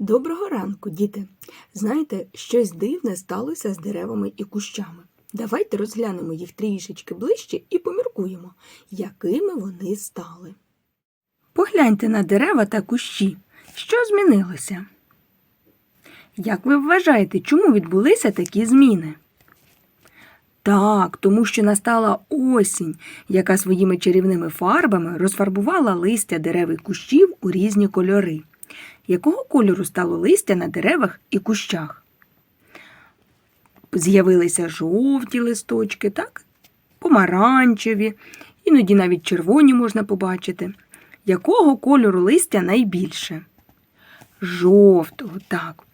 Доброго ранку, діти! Знаєте, щось дивне сталося з деревами і кущами. Давайте розглянемо їх трішечки ближче і поміркуємо, якими вони стали. Погляньте на дерева та кущі. Що змінилося? Як ви вважаєте, чому відбулися такі зміни? Так, тому що настала осінь, яка своїми чарівними фарбами розфарбувала листя дерев і кущів у різні кольори. Якого кольору стало листя на деревах і кущах? З'явилися жовті листочки, так? помаранчеві, іноді навіть червоні можна побачити. Якого кольору листя найбільше? Жовтого, так.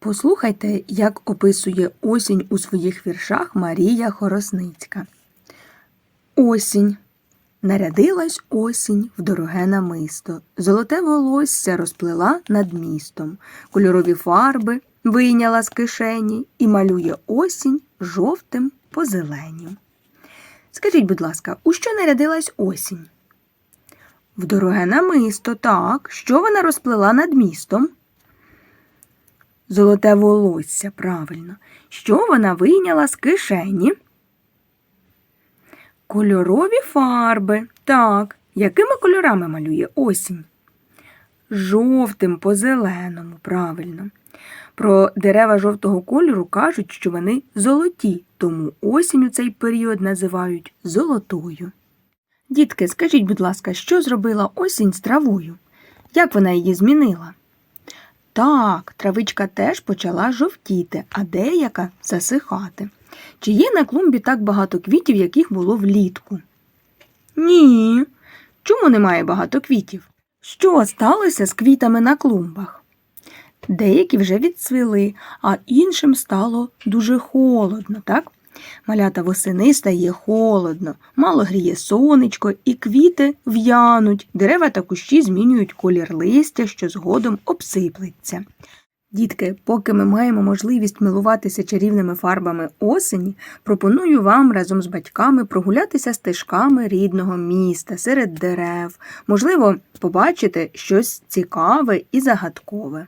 Послухайте, як описує осінь у своїх віршах Марія Хоросницька. Осінь. Нарядилась осінь в дороге намисто, золоте волосся розплела над містом, кольорові фарби вийняла з кишені і малює осінь жовтим по зеленю. Скажіть, будь ласка, у що нарядилась осінь? В дороге намисто, так. Що вона розплела над містом? Золоте волосся, правильно. Що вона вийняла з кишені? Кольорові фарби. Так. Якими кольорами малює осінь? Жовтим по зеленому, правильно. Про дерева жовтого кольору кажуть, що вони золоті, тому осінь у цей період називають золотою. Дітки, скажіть, будь ласка, що зробила осінь з травою? Як вона її змінила? Так, травичка теж почала жовтіти, а деяка засихати. Чи є на клумбі так багато квітів, яких було влітку? Ні. Чому немає багато квітів? Що сталося з квітами на клумбах? Деякі вже відцвіли, а іншим стало дуже холодно, так? Малята восени стає холодно, мало гріє сонечко, і квіти в'януть, дерева та кущі змінюють колір листя, що згодом обсиплеться. Дітки, поки ми маємо можливість милуватися чарівними фарбами осені, пропоную вам разом з батьками прогулятися стежками рідного міста серед дерев, можливо, побачити щось цікаве і загадкове.